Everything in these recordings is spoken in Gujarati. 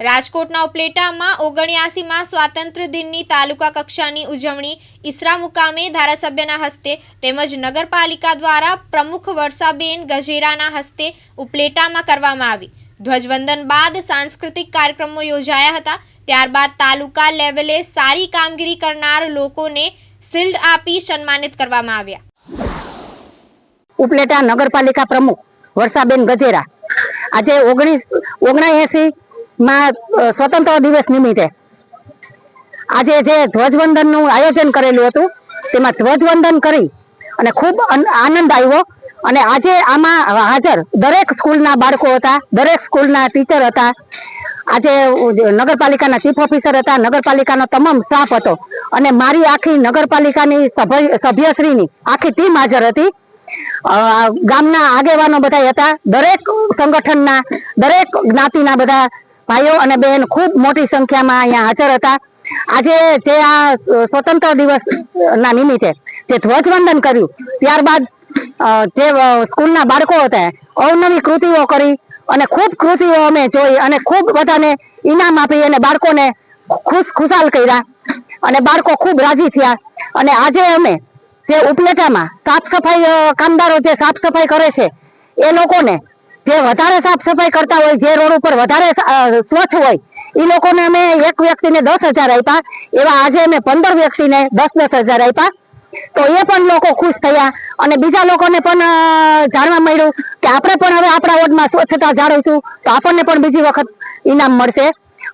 રાજકોટના ઉપલેટામાં ઓગણ્યાસીમાં સ્વાતંત્ર્ય દિનની તાલુકા કક્ષાની ઉજવણી ઈસરા મુકામે ધારાસભ્યના હસ્તે તેમજ નગરપાલિકા દ્વારા પ્રમુખ વર્ષાબેન ગજેરાના હસ્તે ઉપલેટામાં કરવામાં આવી. ધ્વજવંદન બાદ સાંસ્કૃતિક કાર્યક્રમો યોજાયા હતા. ત્યારબાદ તાલુકા લેવલે સારી કામગીરી કરનાર લોકોને શિલ્ડ આપી સન્માનિત કરવામાં આવ્યા. ઉપલેટા નગરપાલિકા પ્રમુખ વર્ષાબેન ગજેરા આજે ઓગણીસ ઓગણએસી માં સ્વતંત્ર દિવસ નિમિત્તે. આજે જે ધ્વજવંદનનું આયોજન કરેલું હતું, તેમાં ધ્વજવંદન કરી અને ખૂબ આનંદ આવ્યો. અને આજે આમાં હાજર દરેક સ્કૂલના બાળકો હતા, દરેક સ્કૂલના ટીચર હતા. આજે નગરપાલિકાના ચીફ ઓફિસર હતા, નગરપાલિકાનો તમામ સ્ટાફ હતો. અને મારી આખી નગરપાલિકાની સભ્ય, સભ્યશ્રીની આખી ટીમ હાજર હતી. ગામના આગેવાનો બધા હતા. દરેક સંગઠનના, દરેક જ્ઞાતિના બધા ભાઈઓ અને બહેન ખૂબ મોટી સંખ્યામાં અહીંયા હાજર હતા. આજે જે આ સ્વતંત્ર દિવસ ના નિમિત્તે જે ધ્વજવંદન કર્યું, ત્યારબાદ જે સ્કૂલના બાળકો હતા, અવનવી કૃતિઓ કરી અને ખૂબ કૃતિઓ અમે જોઈ અને ખૂબ બધાને ઇનામ આપી અને બાળકોને ખુશ, ખુશાલ કર્યા અને બાળકો ખૂબ રાજી થયા. અને આજે અમે જે ઉપલેટામાં સાફ સફાઈ કામદારો જે સાફ સફાઈ કરે છે, એ લોકોને જે વધારે સાફ સફાઈ કરતા હોય, જે રોડ ઉપર વધારે સ્વચ્છ હોય એ લોકોને અમે એક વ્યક્તિને દસ હજાર આપ્યા એવા આજે અમે પંદર વ્યક્તિને દસ દસ હજાર આપ્યા તો એ પણ લોકો ખુશ થયા અને બીજા લોકોને પણ જાણવા મળ્યું કે આપણે પણ હવે આપણા વોર્ડમાં સ્વચ્છતા જાળવીશું, તો આપણને પણ બીજી વખત ઇનામ મળશે.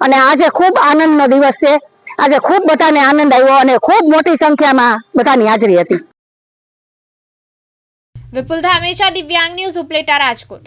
અને આજે ખૂબ આનંદનો દિવસ છે. આજે ખૂબ બધાને આનંદ આવ્યો અને ખૂબ મોટી સંખ્યામાં બધાની હાજરી હતી. વિપુલ ધામેચા, દિવ્યાંગ ન્યૂઝ ઉપલેટા રાજકોટ.